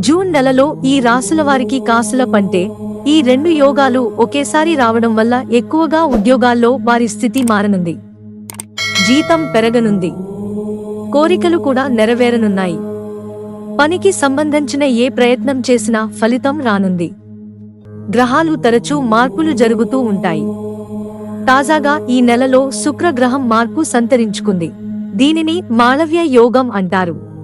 June నెలలో ఈ రాసుల వారికి కాసుల పంటే ఈ రెండు యోగాలు ఒకేసారి రావడం వల్ల ఎక్కువగా ఉద్యోగాల్లో వారి స్థితి మారనుంది. జీతం పెరగనుంది. కోరికలు కూడా నెరవేరనున్నాయి. పనికి సంబంధించిన ఏ ప్రయత్నం చేసినా ఫలితం రానుంది. గ్రహాలు తరచూ మార్పులు జరుగుతూ ఉంటాయి. తాజాగా ఈ నెలలో శుక్రగ్రహం మార్పు సంతరించుకుంది. దీనిని మాళవ్య యోగం అంటారు.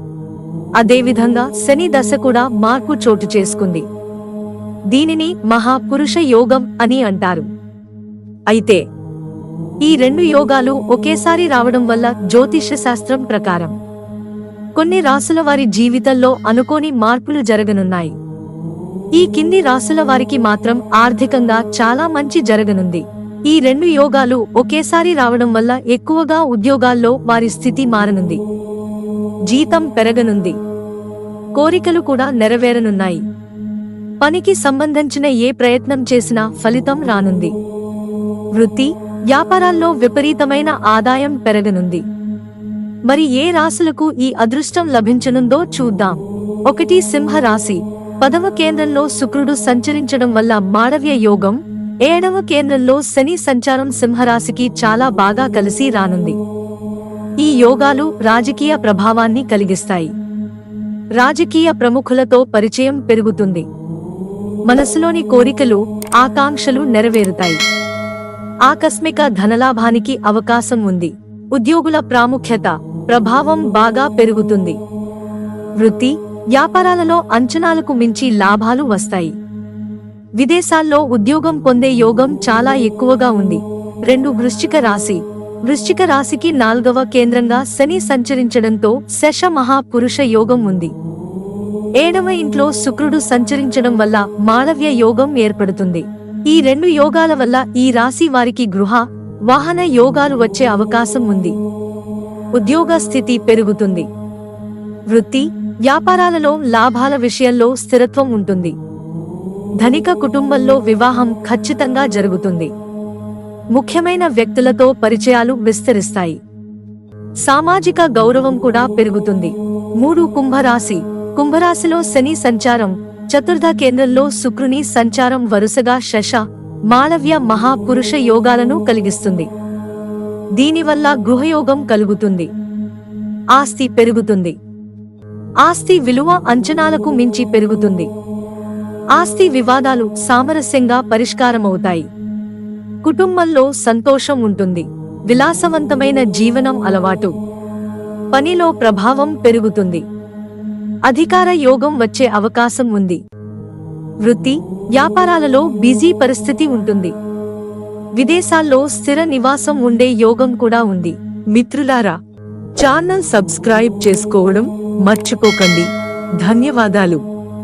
అదేవిధంగా శని దశ కూడా మార్పు చోటు చేసుకుంది. దీనిని మహాపురుష యోగం అని అంటారు. అయితే ఈ రెండు యోగాలు ఒకేసారి రావడం వల్ల జ్యోతిష శాస్త్రం ప్రకారం కొన్ని రాసుల వారి జీవితంలో అనుకోని మార్పులు జరగనున్నాయి. ఈ కింది రాసుల వారికి మాత్రం ఆర్థికంగా చాలా మంచి జరగనుంది. ఈ రెండు యోగాలు ఒకేసారి రావడం వల్ల ఎక్కువగా ఉద్యోగాల్లో వారి స్థితి మారనుంది. జీతం పెరగనుంది. కోరికలు కూడా నెరవేరనున్నాయి. పనికి సంబంధించిన ఏ ప్రయత్నం చేసినా ఫలితం రానుంది. వృత్తి వ్యాపారాల్లో విపరీతమైన ఆదాయం పెరగనుంది. మరి ఏ రాశులకు ఈ అదృష్టం లభించనుందో చూద్దాం. ఒకటి సింహ రాశి. పదవ కేంద్రంలో శుక్రుడు సంచరించడం వల్ల మాడవ్య యోగం ఏడవ కేంద్రంలో శని సంచారం సింహరాశికి చాలా బాగా కలిసి రానుంది. ఈ యోగాలు రాజకీయ ప్రభావాన్ని కలిగిస్తాయి. రాజకీయ ప్రముఖులతో పరిచయం పెరుగుతుంది. మనసులోని కోరికలు ఆకాంక్షలు నెరవేరుతాయి. ఆకస్మిక ధనలాభానికి అవకాశం ఉంది. ఉద్యోగుల ప్రాముఖ్యత ప్రభావం బాగా పెరుగుతుంది. వృత్తి వ్యాపారాలలో అంచనాలకు మించి లాభాలు వస్తాయి. విదేశాల్లో ఉద్యోగం పొందే యోగం చాలా ఎక్కువగా ఉంది. రెండు వృశ్చిక రాశి వృశ్చిక రాశికి నాల్గవ కేంద్రంగా శని సంచరించడంతో శశ మహాపురుష యోగం ఉంది. ఏడవ ఇంట్లో శుక్రుడు సంచరించడం వల్ల మాళవ్య యోగం ఏర్పడుతుంది. ఈ రెండు యోగాల వల్ల ఈ రాశి వారికి గృహ వాహన యోగాలు వచ్చే అవకాశం ఉంది. ఉద్యోగ స్థితి పెరుగుతుంది. వృత్తి వ్యాపారాలలో లాభాల విషయంలో స్థిరత్వం ఉంటుంది. ధనిక కుటుంబంలో వివాహం ఖచ్చితంగా జరుగుతుంది. ముఖ్యమైన వ్యక్తులతో పరిచయాలు విస్తరిస్తాయి. సామాజిక గౌరవం కూడా పెరుగుతుంది. మూడు కుంభరాశి. కుంభరాశిలో శని సంచారం చతుర్థ కేంద్రంలో శుక్రుని సంచారం వరుసగా శశ మాళవ్య మహాపురుష యోగాలను కలిగిస్తుంది. దీనివల్ల గృహయోగం కలుగుతుంది. ఆస్తి పెరుగుతుంది. ఆస్తి విలువ అంచనాలకు మించి పెరుగుతుంది. ఆస్తి వివాదాలు సామరస్యంగా పరిష్కారమవుతాయి. కుటుంబంలో సంతోషం ఉంటుంది. విలాసవంతమైన జీవనం అలవాటు. పనిలో ప్రభావం పెరుగుతుంది. అధికార యోగం వచ్చే అవకాశం ఉంది. వృత్తి వ్యాపారాలలో బిజీ పరిస్థితి ఉంటుంది. విదేశాల్లో స్థిర నివాసం ఉండే యోగం కూడా ఉంది. మిత్రులారా ఛానల్ సబ్స్క్రైబ్ చేసుకోవడం మర్చిపోకండి. ధన్యవాదాలు.